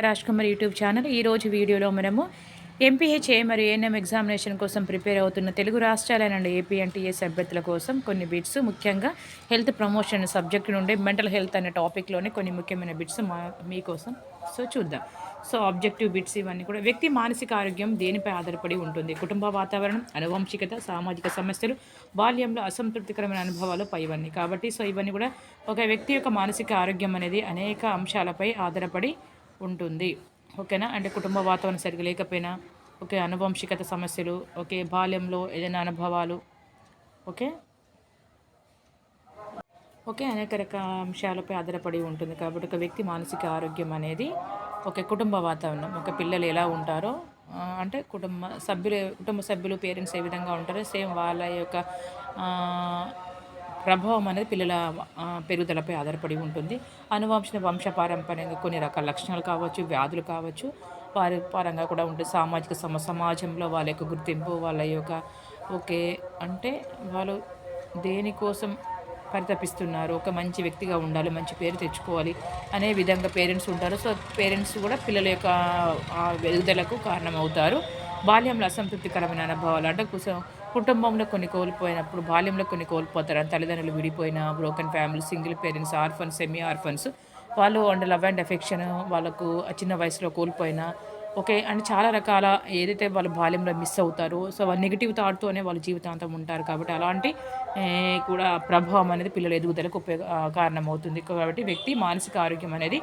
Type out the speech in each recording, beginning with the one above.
Raj Kumar YouTube channel. ఈరోజు వీడియోలో మనము ఎంపీహెచ్ఏ మరియు ఏఎన్ఎం ఎగ్జామినేషన్ కోసం ప్రిపేర్ అవుతున్న తెలుగు రాష్ట్రాలైన ఏపీ ఎన్టీఎస్ అభ్యర్థుల కోసం కొన్ని బిట్స్ ముఖ్యంగా హెల్త్ ప్రమోషన్ సబ్జెక్ట్ నుండి మెంటల్ హెల్త్ అనే టాపిక్లోనే కొన్ని ముఖ్యమైన బిట్స్ మా మీకోసం సో చూద్దాం. సో ఆబ్జెక్టివ్ బిట్స్ ఇవన్నీ కూడా. వ్యక్తి మానసిక ఆరోగ్యం దేనిపై ఆధారపడి ఉంటుంది? కుటుంబ వాతావరణం అనువంశికత సామాజిక సమస్యలు బాల్యంలో అసంతృప్తికరమైన అనుభవాలు పై ఇవన్నీ. కాబట్టి సో ఇవన్నీ కూడా ఒక వ్యక్తి యొక్క మానసిక ఆరోగ్యం అనేది అనేక అంశాలపై ఆధారపడి ఉంటుంది. ఓకేనా? అంటే కుటుంబ వాతావరణం సరిగ్గా లేకపోయినా ఓకే అనువంశికత సమస్యలు ఓకే బాల్యంలో ఏదైనా అనుభవాలు ఓకే? ఓకే అనేక రకాల అంశాలపై ఆధారపడి ఉంటుంది. కాబట్టి ఒక వ్యక్తి మానసిక ఆరోగ్యం అనేది ఒక కుటుంబ వాతావరణం. ఒక పిల్లలు ఎలా ఉంటారో అంటే కుటుంబ సభ్యులు కుటుంబ సభ్యులు పేరెంట్స్ ఏ విధంగా ఉంటారో సేమ్ వాళ్ళ యొక్క ప్రభావం అనేది పిల్లల పెరుగుదలపై ఆధారపడి ఉంటుంది. అనువంశ వంశపారంపర్యంగా కొన్ని రకాల లక్షణాలు కావచ్చు వ్యాధులు కావచ్చు వారి పరంగా కూడా ఉంటుంది సామాజిక సమ సమాజంలో వాళ్ళ యొక్క గుర్తింపు వాళ్ళ యొక్క ఓకే అంటే వాళ్ళు దేనికోసం పరితపిస్తున్నారు? ఒక మంచి వ్యక్తిగా ఉండాలి మంచి పేరు తెచ్చుకోవాలి అనే విధంగా పేరెంట్స్ ఉంటారు. సో పేరెంట్స్ కూడా పిల్లల యొక్క ఆ ఎదుగుదలకు కారణమవుతారు. బాల్యంలో అసంతృప్తికరమైన అనుభవాలు అంటే కుస- కుటుంబంలో కొన్ని కోల్పోయినప్పుడు బాల్యంలో కొన్ని కోల్పోతారు. తల్లిదండ్రులు విడిపోయిన broken family single parents orphans semi orphans వాళ్ళు అండ్ లవ్ అండ్ ఎఫెక్షన్ వాళ్ళకు చిన్న వయసులో కోల్పోయిన ఓకే అండ్ చాలా రకాల ఏదైతే వాళ్ళు బాల్యంలో మిస్ అవుతారో సో వాళ్ళు నెగిటివ్ థాట్తోనే వాళ్ళు జీవితాంతం ఉంటారు కాబట్టి అలాంటి కూడా ప్రభావం అనేది పిల్లల ఎదుగుదలకు ఉపయోగ కారణమవుతుంది. కాబట్టి వ్యక్తి మానసిక ఆరోగ్యం అనేది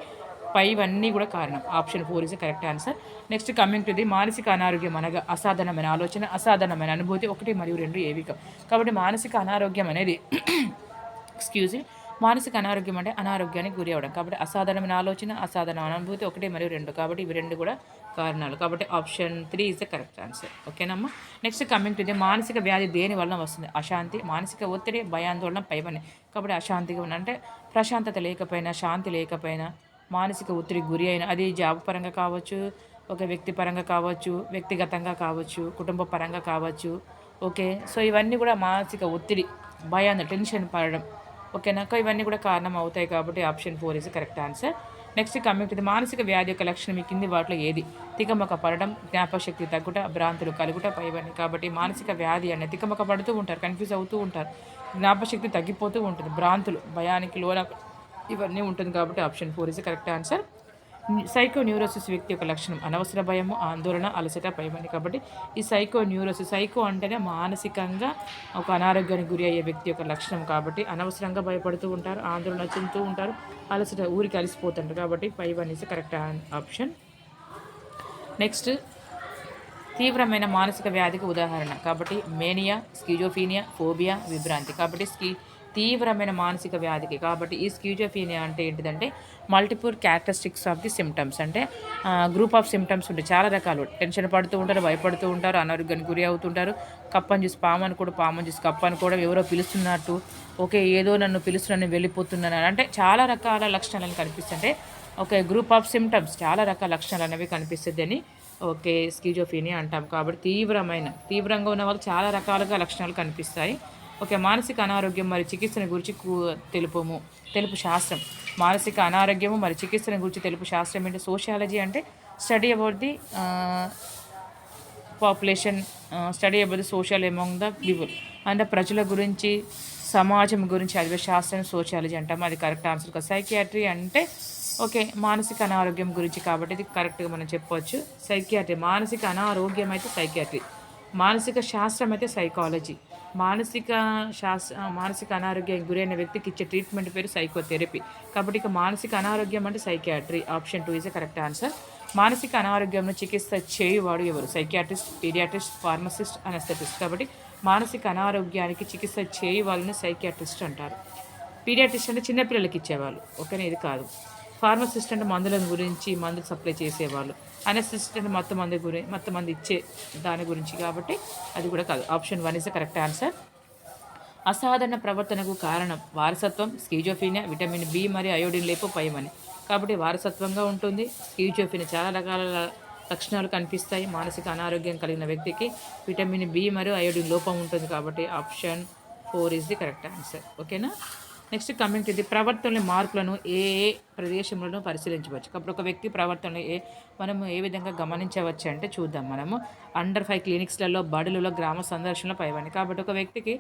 పైవన్నీ కూడా కారణం. Option four is correct answer next coming to the మానసిక అనారోగ్యం అనగా అసాధారణమైన ఆలోచన అసాధారణమైన అనుభూతి ఒకటి మరియు రెండు ఏవి కాబట్టి మానసిక అనారోగ్యం అనేది ఎక్స్క్యూజ్ మానసిక అనారోగ్యం అంటే అనారోగ్యానికి గురి అవ్వడం కాబట్టి అసాధారణమైన ఆలోచన అసాధారణమైన అనుభూతి ఒకటి మరియు రెండు. కాబట్టి ఇవి రెండు కూడా కారణాలు. కాబట్టి option three is the correct answer ఓకేనమ్మా నెక్స్ట్ కమింగ్ టు ది మానసిక వ్యాధి దేని వలన వస్తుంది? అశాంతి మానసిక ఒత్తిడి భయాందోళన పైవని కాబట్టి అశాంతిగా ఉన్న అంటే ప్రశాంతత లేకపోయినా శాంతి లేకపోయినా మానసిక ఒత్తిడి గురి అయిన అది జాబ్ పరంగా కావచ్చు ఒక వ్యక్తి పరంగా కావచ్చు వ్యక్తిగతంగా కావచ్చు కుటుంబ పరంగా కావచ్చు. ఓకే? సో ఇవన్నీ కూడా మానసిక ఒత్తిడి భయాన్ని టెన్షన్ పడడం. ఓకేనా? ఇవన్నీ కూడా కారణం అవుతాయి కాబట్టి option four is correct answer. Next coming to మానసిక వ్యాధి యొక్క లక్షణం ఈ కింది వాటిలో ఏది? తికమక పడడం జ్ఞాపకశక్తి తగ్గుట భ్రాంతులు కలుగుట పైవన్నీ. కాబట్టి మానసిక వ్యాధి అనేది తికమక పడుతూ ఉంటారు కన్ఫ్యూజ్ అవుతూ ఉంటారు. జ్ఞాపకశక్తి తగ్గిపోతూ ఉంటుంది భ్రాంతులు భయానికి లోన ఇవన్నీ ఉంటుంది కాబట్టి option four is correct answer psychoneurosis వ్యక్తి యొక్క లక్షణం అనవసర భయము ఆందోళన అలసట భయమని కాబట్టి ఈ సైకో న్యూరోసిస్ సైకో అంటేనే మానసికంగా ఒక అనారోగ్యానికి గురి అయ్యే వ్యక్తి యొక్క లక్షణం కాబట్టి అనవసరంగా భయపడుతూ ఉంటారు ఆందోళన చెందుతూ ఉంటారు అలసట ఊరికి అలసిపోతుంటారు కాబట్టి ఫైవ్ అనేసి కరెక్ట్ ఆప్షన్ నెక్స్ట్ తీవ్రమైన మానసిక వ్యాధికి ఉదాహరణ కాబట్టి మేనియా స్కిజోఫీనియా ఫోబియా విభ్రాంతి కాబట్టి స్కీ తీవ్రమైన మానసిక వ్యాధికి. కాబట్టి ఈ స్క్యూజోఫీనియా అంటే ఏంటిదంటే multiple characteristics of the symptoms అంటే గ్రూప్ ఆఫ్ సిమ్టమ్స్ ఉంటాయి చాలా రకాలు. టెన్షన్ పడుతూ ఉంటారు భయపడుతూ ఉంటారు అనారోగ్యానికి గురి అవుతుంటారు కప్పని చూసి పామని కూడా పామని చూసి కప్పని కూడా ఎవరో పిలుస్తున్నట్టు ఓకే ఏదో నన్ను పిలుస్తున్నాను వెళ్ళిపోతున్నాను అంటే చాలా రకాల లక్షణాలను కనిపిస్తుంటే ఓకే గ్రూప్ ఆఫ్ సిమ్టమ్స్ చాలా రకాల లక్షణాలు అనేవి కనిపిస్తుంది అని ఓకే స్కిజోఫీనియా అంటాం. కాబట్టి తీవ్రమైన తీవ్రంగా ఉన్న వాళ్ళకి చాలా రకాలుగా లక్షణాలు కనిపిస్తాయి. ఓకే మానసిక అనారోగ్యం మరి చికిత్సను గురించి తెలుపము. తెలుపు శాస్త్రం. మానసిక అనారోగ్యము మరి చికిత్సను గురించి తెలుపు శాస్త్రం ఏంటి? సోషియాలజీ అంటే study about the population study about the social among the people. అంటే ప్రజల గురించి సమాజం గురించి అది శాస్త్రం సోషియాలజీ అంటాం. అది కరెక్ట్ ఆన్సర్ కదా. సైకియాట్రీ అంటే ఓకే మానసిక అనారోగ్యం గురించి కాబట్టి ఇది కరెక్ట్గా మనం చెప్పవచ్చు సైకియాట్రీ మానసిక అనారోగ్యం అయితే సైకియాట్రీ. మానసిక శాస్త్రం అయితే సైకాలజీ మానసిక శాస్త్ర మానసిక అనారోగ్యానికి గురైన వ్యక్తికి ఇచ్చే ట్రీట్మెంట్ పేరు సైకోథెరపీ కాబట్టి ఇక మానసిక అనారోగ్యం అంటే psychiatry option two is correct answer మానసిక అనారోగ్యంలో చికిత్స చేయువాడు ఎవరు? సైకియాట్రిస్ట్ పీడియాట్రిస్ట్ ఫార్మసిస్ట్ అనస్థెటిస్ట్ కాబట్టి మానసిక అనారోగ్యానికి చికిత్స చేయి వాళ్ళని సైకియాట్రిస్ట్ అంటారు. పీడియాట్రిస్ట్ అంటే చిన్నపిల్లలకి ఇచ్చేవాళ్ళు. ఓకేనా ఇది కాదు. ఫార్మసిస్ట్ అంటే మందుల గురించి మందులు సప్లై చేసేవాళ్ళు. అనసిస్టెంట్ మొత్తం మంది గురి మొత్తం మంది ఇచ్చే దాని గురించి కాబట్టి అది కూడా కాదు. Option one is the correct answer అసాధారణ ప్రవర్తనకు కారణం వారసత్వం స్కీజోఫీనియా విటమిన్ బి మరియు అయోడిన్ లేపు పైమని కాబట్టి వారసత్వంగా ఉంటుంది స్కీజోఫీనియా చాలా రకాల లక్షణాలు కనిపిస్తాయి. మానసిక అనారోగ్యం కలిగిన వ్యక్తికి విటమిన్ బి మరియు అయోడిన్ లోపం ఉంటుంది కాబట్టి option four is the correct answer ఓకేనా నెక్స్ట్ కమెంట్ ఇది ప్రవర్తనలో మార్పులను ఏ ఏ ప్రదేశంలోనూ పరిశీలించవచ్చు. అప్పుడు ఒక వ్యక్తి ప్రవర్తనలో ఏ మనము ఏ విధంగా గమనించవచ్చు అంటే చూద్దాం మనము. అండర్ ఫైవ్ క్లినిక్స్లలో బడులలో గ్రామ సందర్శనలో పైవని కాబట్టి ఒక వ్యక్తికి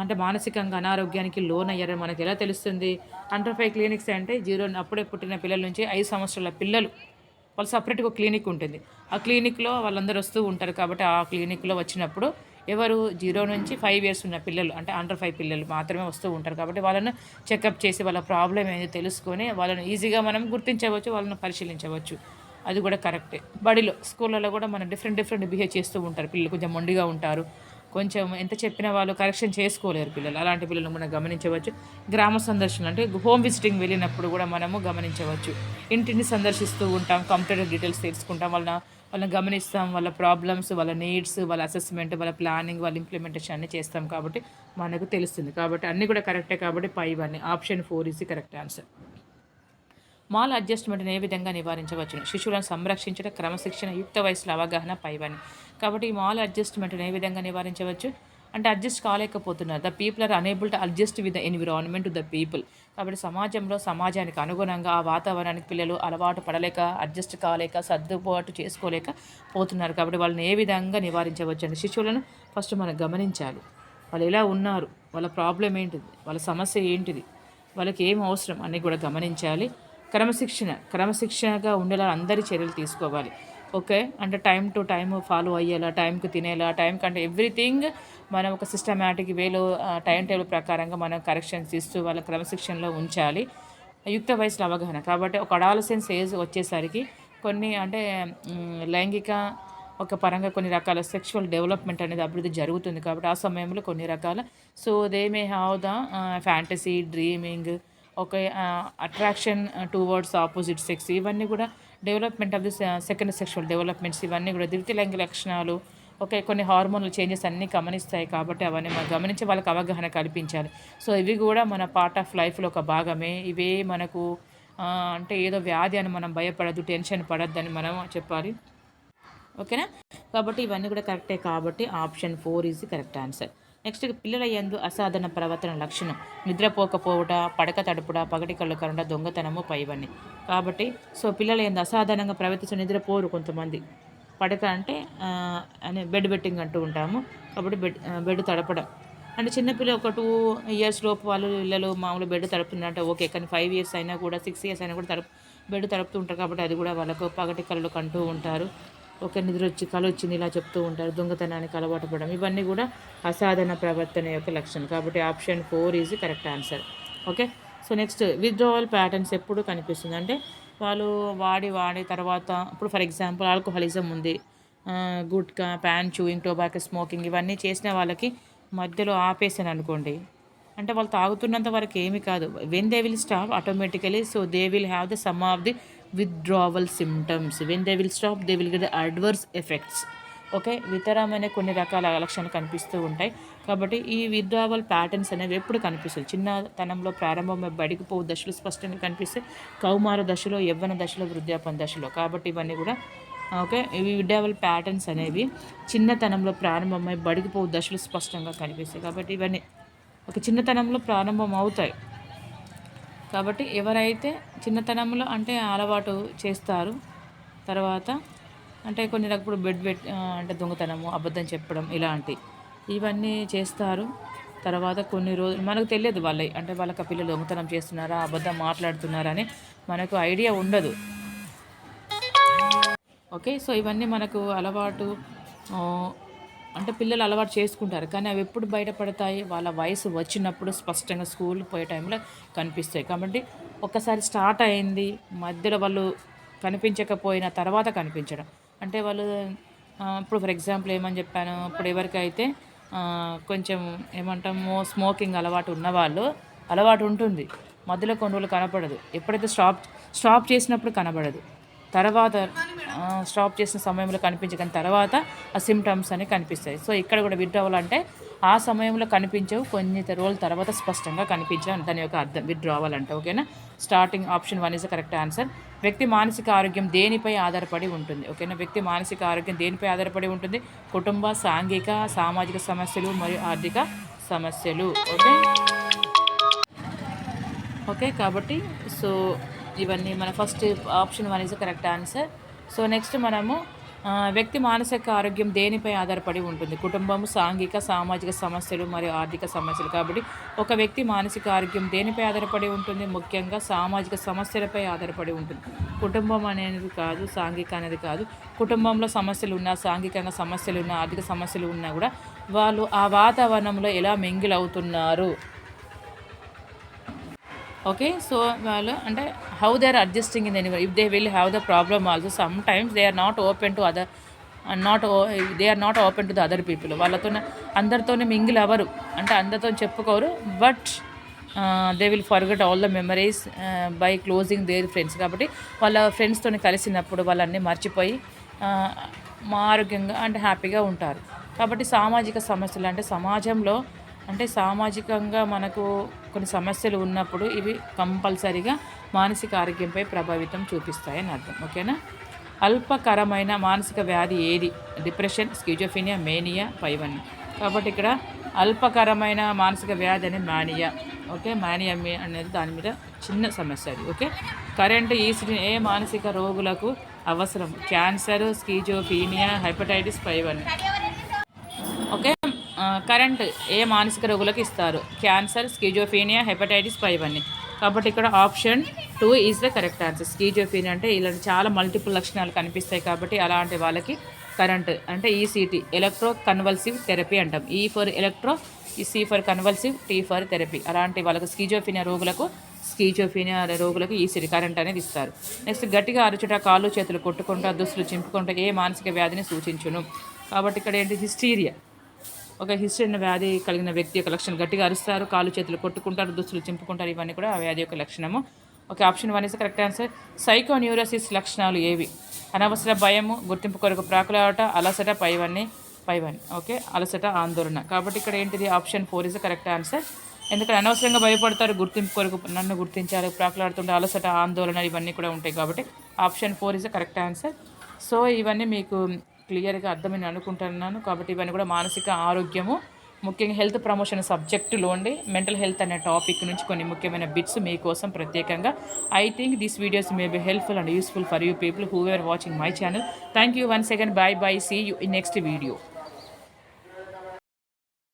అంటే మానసికంగా అనారోగ్యానికి లోన్ అయ్యారని మనకి ఎలా తెలుస్తుంది? అండర్ ఫైవ్ క్లినిక్స్ అంటే జీరో అప్పుడే పుట్టిన పిల్లల నుంచి ఐదు సంవత్సరాల పిల్లలు వాళ్ళు సపరేట్గా క్లినిక్ ఉంటుంది. ఆ క్లినిక్లో వాళ్ళందరూ వస్తూ ఉంటారు కాబట్టి ఆ క్లినిక్లో వచ్చినప్పుడు ఎవరు జీరో నుంచి ఫైవ్ ఇయర్స్ ఉన్న పిల్లలు అంటే అండర్ ఫైవ్ పిల్లలు మాత్రమే వస్తూ ఉంటారు కాబట్టి వాళ్ళను చెకప్ చేసి వాళ్ళ ప్రాబ్లం ఏందో తెలుసుకొని వాళ్ళని ఈజీగా మనం గుర్తించవచ్చు వాళ్ళని పరిశీలించవచ్చు. అది కూడా కరెక్టే. బడిలో స్కూళ్ళలో కూడా మనం డిఫరెంట్ డిఫరెంట్ బిహేవ్ చేస్తూ ఉంటారు. పిల్లలు కొంచెం మొండిగా ఉంటారు. కొంచెం ఎంత చెప్పినా వాళ్ళు కరెక్షన్ చేసుకోలేరు పిల్లలు. అలాంటి పిల్లలు మనం గమనించవచ్చు. గ్రామ సందర్శన అంటే హోమ్ విజిటింగ్ వెళ్ళినప్పుడు కూడా మనము గమనించవచ్చు. ఇంటిని సందర్శిస్తూ ఉంటాం కంప్యూటర్ డీటెయిల్స్ తెలుసుకుంటాం. వాళ్ళ వాళ్ళని గమనిస్తాం వాళ్ళ ప్రాబ్లమ్స్ వాళ్ళ నీడ్స్ వాళ్ళ అసెస్మెంట్ వాళ్ళ ప్లానింగ్ వాళ్ళ ఇంప్లిమెంటేషన్ అన్నీ చేస్తాం కాబట్టి మనకు తెలుస్తుంది. కాబట్టి అన్నీ కూడా కరెక్టే కాబట్టి పై ఇవన్నీ option four is correct answer mall అడ్జస్ట్మెంట్ని ఏ విధంగా నివారించవచ్చును? శిశువులను సంరక్షించడం క్రమశిక్షణ యుక్త వయసులో అవగాహన పైవని కాబట్టి ఈ మాల్ అడ్జస్ట్మెంట్ని ఏ విధంగా నివారించవచ్చు? అంటే adjust కాలేకపోతున్నారు. The people are unable to adjust with the environment to the people కాబట్టి సమాజంలో సమాజానికి అనుగుణంగా ఆ వాతావరణానికి పిల్లలు అలవాటు పడలేక అడ్జస్ట్ కాలేక సర్దుబాటు చేసుకోలేక పోతున్నారు కాబట్టి వాళ్ళని ఏ విధంగా నివారించవచ్చు అంటే శిశువులను ఫస్ట్ మనం గమనించాలి. వాళ్ళు ఎలా ఉన్నారు? వాళ్ళ ప్రాబ్లం ఏంటిది? వాళ్ళ సమస్య ఏంటిది? వాళ్ళకి ఏం అవసరం? అని కూడా గమనించాలి. క్రమశిక్షణ క్రమశిక్షణగా ఉండేలా అందరి చర్యలు తీసుకోవాలి. ఓకే? అంటే టైం టు టైం ఫాలో అయ్యేలా టైంకి తినేలా టైం కంటే ఎవ్రీథింగ్ మనం ఒక సిస్టమేటిక్ వేలో టైం టేబుల్ ప్రకారంగా మనం కరెక్షన్స్ ఇస్తూ వాళ్ళ క్రమశిక్షణలో ఉంచాలి. యుక్త వయసులో అవగాహన. కాబట్టి ఒక అడాలసెన్స్ ఏజ్ వచ్చేసరికి కొన్ని అంటే లైంగిక ఒక పరంగా కొన్ని రకాల సెక్షువల్ డెవలప్మెంట్ అనేది అభివృద్ధి జరుగుతుంది కాబట్టి ఆ సమయంలో కొన్ని రకాల so they may have the fantasy dreaming ఒక అట్రాక్షన్ టువర్డ్స్ ఆపోజిట్ సెక్స్ ఇవన్నీ కూడా development of the second sexual developments ఇవన్నీ కూడా ద్వితీయ లైంగిక లక్షణాలు ఓకే కొన్ని హార్మోన్లు చేంజెస్ అన్నీ గమనిస్తాయి కాబట్టి అవన్నీ మనం గమనించి వాళ్ళకి అవగాహన కల్పించాలి. సో ఇవి కూడా మన పార్ట్ ఆఫ్ లైఫ్లో ఒక భాగమే. ఇవే మనకు అంటే ఏదో వ్యాధి అని మనం భయపడద్దు టెన్షన్ పడద్దని మనం చెప్పాలి. ఓకేనా? కాబట్టి ఇవన్నీ కూడా కరెక్టే కాబట్టి option four is correct answer. Next పిల్లల యందు అసాధారణ ప్రవర్తన లక్షణం. నిద్రపోకపోవట పడక తడుపుట పగటి కళ్ళు కరండ దొంగతనము పైవన్నీ కాబట్టి సో పిల్లల యందు అసాధారణంగా ప్రవర్తించిన నిద్రపోరు కొంతమంది. పడక అంటే అనే బెడ్ బెట్టింగ్ అంటూ ఉంటాము. కాబట్టి బెడ్ బెడ్ తడపడం. అంటే చిన్నపిల్ల ఒక టూ ఇయర్స్ లోపు వాళ్ళు పిల్లలు మామూలు బెడ్ తడుపుతుందంటే ఓకే. కానీ ఫైవ్ ఇయర్స్ అయినా కూడా సిక్స్ ఇయర్స్ అయినా కూడా తడుపు బెడ్ తడుపుతూ ఉంటారు కాబట్టి అది కూడా వాళ్ళకు పగటి కళ్ళు కంటూ ఉంటారు. ఒక నిద్ర వచ్చి కళ వచ్చింది ఇలా చెప్తూ ఉంటారు. దొంగతనానికి అలవాటు పడడం ఇవన్నీ కూడా అసాధారణ ప్రవర్తన యొక్క లక్షణం. కాబట్టి option four is correct answer. Okay? So next withdrawal patterns ఎప్పుడు కనిపిస్తుంది? అంటే వాళ్ళు వాడి వాడి తర్వాత ఇప్పుడు ఫర్ ఎగ్జాంపుల్ ఆల్కహాలిజం ఉంది. ఆ, gutka paan chewing tobacco smoking ఇవన్నీ చేసిన వాళ్ళకి మధ్యలో ఆపేసాను అనుకోండి. అంటే వాళ్ళు తాగుతున్నంత వరకు ఏమీ కాదు. When they will stop automatically so they will have the some of the withdrawal symptoms when they will stop they will get adverse effects okay వితరమైన కొన్ని రకాల లక్షణాలు కనిపిస్తూ ఉంటాయి. కాబట్టి ఈ విత్డ్రావల్ ప్యాటర్న్స్ అనేవి ఎప్పుడు కనిపిస్తుంది చిన్నతనంలో ప్రారంభమై బడికి పోవు దశలు స్పష్టంగా కనిపిస్తే కౌమార దశలో యవ్వన దశలో వృద్ధాపన దశలో. కాబట్టి ఇవన్నీ కూడా ఓకే? ఇవి విడ్డావల్ ప్యాటర్న్స్ అనేవి చిన్నతనంలో ప్రారంభమై బడికి పోవు దశలు స్పష్టంగా కనిపిస్తాయి. కాబట్టి ఇవన్నీ ఒక చిన్నతనంలో ప్రారంభం అవుతాయి. కాబట్టి ఎవరైతే చిన్నతనంలో అంటే అలవాటు చేస్తారు తర్వాత అంటే కొన్ని రకప్పుడు బెడ్ బెడ్ అంటే దొంగతనము అబద్ధం చెప్పడం ఇలాంటి ఇవన్నీ చేస్తారు. తర్వాత కొన్ని రోజులు మనకు తెలియదు వాళ్ళ అంటే వాళ్ళకి ఆ పిల్లలు దొంగతనం చేస్తున్నారా అబద్ధం మాట్లాడుతున్నారా అని మనకు ఐడియా ఉండదు. ఓకే సో ఇవన్నీ మనకు అలవాటు అంటే పిల్లలు అలవాటు చేసుకుంటారు. కానీ అవి ఎప్పుడు బయటపడతాయి? వాళ్ళ వయసు వచ్చినప్పుడు స్పష్టంగా స్కూల్ పోయే టైంలో కనిపిస్తాయి. కాబట్టి ఒక్కసారి స్టార్ట్ అయింది. మధ్యలో వాళ్ళు కనిపించకపోయిన తర్వాత కనిపించడం. అంటే వాళ్ళు ఇప్పుడు ఫర్ ఎగ్జాంపుల్ ఏమని చెప్పాను? ఇప్పుడు ఎవరికైతే కొంచెం ఏమంటాము స్మోకింగ్ అలవాటు ఉన్నవాళ్ళు అలవాటు ఉంటుంది. మధ్యలో కొన్ని రోజులు కనపడదు. ఎప్పుడైతే స్టాప్ స్టాప్ చేసినప్పుడు కనబడదు. తర్వాత స్టాప్ చేసిన సమయంలో కనిపించని తర్వాత ఆ సిమ్టమ్స్ అనేవి కనిపిస్తాయి. సో ఇక్కడ కూడా విత్డ్రావల్ అంటే ఆ సమయంలో కనిపించవు కొన్ని రోజుల తర్వాత స్పష్టంగా కనిపించడం దాని యొక్క అర్థం. విత్డ్రావల్ అంటే ఓకేనా starting option one is correct answer వ్యక్తి మానసిక ఆరోగ్యం దేనిపై ఆధారపడి ఉంటుంది ఓకేనా వ్యక్తి మానసిక ఆరోగ్యం దేనిపై ఆధారపడి ఉంటుంది? కుటుంబ సాంఘిక సామాజిక సమస్యలు మరియు ఆర్థిక సమస్యలు ఓకే ఓకే కాబట్టి సో ఇవన్నీ మన first option one is correct answer so next మనము వ్యక్తి మానసిక ఆరోగ్యం దేనిపై ఆధారపడి ఉంటుంది? కుటుంబం సాంఘిక సామాజిక సమస్యలు మరియు ఆర్థిక సమస్యలు. కాబట్టి ఒక వ్యక్తి మానసిక ఆరోగ్యం దేనిపై ఆధారపడి ఉంటుంది? ముఖ్యంగా సామాజిక సమస్యలపై ఆధారపడి ఉంటుంది. కుటుంబం అనేది కాదు సాంఘిక అనేది కాదు. కుటుంబంలో సమస్యలు ఉన్నా సాంఘికంగా సమస్యలు ఉన్నా ఆర్థిక సమస్యలు ఉన్నా కూడా వాళ్ళు ఆ వాతావరణంలో ఎలా మింగిలవుతున్నారు ఓకే? సో వాళ్ళు అంటే how they are adjusting in any if they will have the problem also sometimes they are not open to other not they are not open to the other people వాళ్ళతో అందరితోనే mingle అవ్వరు. అంటే అందరితో చెప్పుకోరు. But they will forget all the memories by closing their friends కాబట్టి వాళ్ళ ఫ్రెండ్స్తో కలిసినప్పుడు వాళ్ళన్నీ మర్చిపోయి uh, మా ఆరోగ్యంగా అంటే హ్యాపీగా ఉంటారు. కాబట్టి సామాజిక సమస్యలు అంటే సమాజంలో అంటే సామాజికంగా మనకు కొన్ని సమస్యలు ఉన్నప్పుడు ఇవి కంపల్సరిగా మానసిక ఆరోగ్యంపై ప్రభావితం చూపిస్తాయని అర్థం. ఓకేనా? అల్పకరమైన మానసిక వ్యాధి ఏది? డిప్రెషన్ స్కిజోఫినియా మేనియా పైవన్నీ కాబట్టి ఇక్కడ అల్పకరమైన మానసిక వ్యాధి అనేది మానియా. ఓకే? మానియా అనేది దాని మీద చిన్న సమస్య అది. ఓకే? కరెంట్ ఈసిడి ఏ మానసిక రోగులకు అవసరం? క్యాన్సర్ స్కీజోఫీనియా హెపటైటిస్ పైవన్నీ కరెంట్ ఏ మానసిక రోగులకు ఇస్తారు? క్యాన్సర్ స్కిజోఫీనియా హెపటైటిస్ ఫైవ్ ఇవన్నీ కాబట్టి ఇక్కడ option two is the correct answer. Schizophrenia అంటే ఇలాంటి చాలా మల్టిపుల్ లక్షణాలు కనిపిస్తాయి కాబట్టి అలాంటి వాళ్ళకి కరెంట్ అంటే ఈసీటీ ఎలక్ట్రో కన్వల్సివ్ థెరపీ అంటాం. E for electro E C for convulsive T for therapy అలాంటి వాళ్ళకు స్కీజోఫీనియా రోగులకు స్కీజోఫీనియా రోగులకు ఈసీటీ కరెంట్ అనేది ఇస్తారు. నెక్స్ట్ గట్టిగా అరుచుట కాళ్ళు చేతులు కొట్టుకుంటా దుస్తులు చింపుకుంటా ఏ మానసిక వ్యాధిని సూచించును? కాబట్టి ఇక్కడ ఏంటి? హిస్టీరియా. ఒక హిస్టరీ వ్యాధి కలిగిన వ్యక్తి యొక్క లక్షణం గట్టిగా అరుస్తారు కాలు చేతులు కొట్టుకుంటారు దుస్తులు చింపుకుంటారు ఇవన్నీ కూడా ఆ వ్యాధి యొక్క లక్షణము. Okay option one is correct answer psychoneurosis లక్షణాలు ఏవి? అనవసర భయము గుర్తింపు కొరకు ప్రాకులాట అలసట పైవన్నీ పైవన్నీ. ఓకే అలసట ఆందోళన. కాబట్టి ఇక్కడ ఏంటిది? Option four is correct answer ఎందుకంటే అనవసరంగా భయపడతారు గుర్తింపు కొరకు నన్ను గుర్తించారు ప్రాకులాడుతుంటే అలసట ఆందోళన ఇవన్నీ కూడా ఉంటాయి కాబట్టి option four is correct answer so ఇవన్నీ మీకు క్లియర్గా అర్థమని అనుకుంటున్నాను. కాబట్టి ఇవన్నీ కూడా మానసిక ఆరోగ్యము ముఖ్యంగా హెల్త్ ప్రమోషన్ సబ్జెక్టులో ఉండి మెంటల్ హెల్త్ అనే టాపిక్ నుంచి కొన్ని ముఖ్యమైన బిట్స్ మీకోసం ప్రత్యేకంగా. I think this videos may be helpful and useful for you people who are watching my channel. Thank you one second bye bye. See you in next video.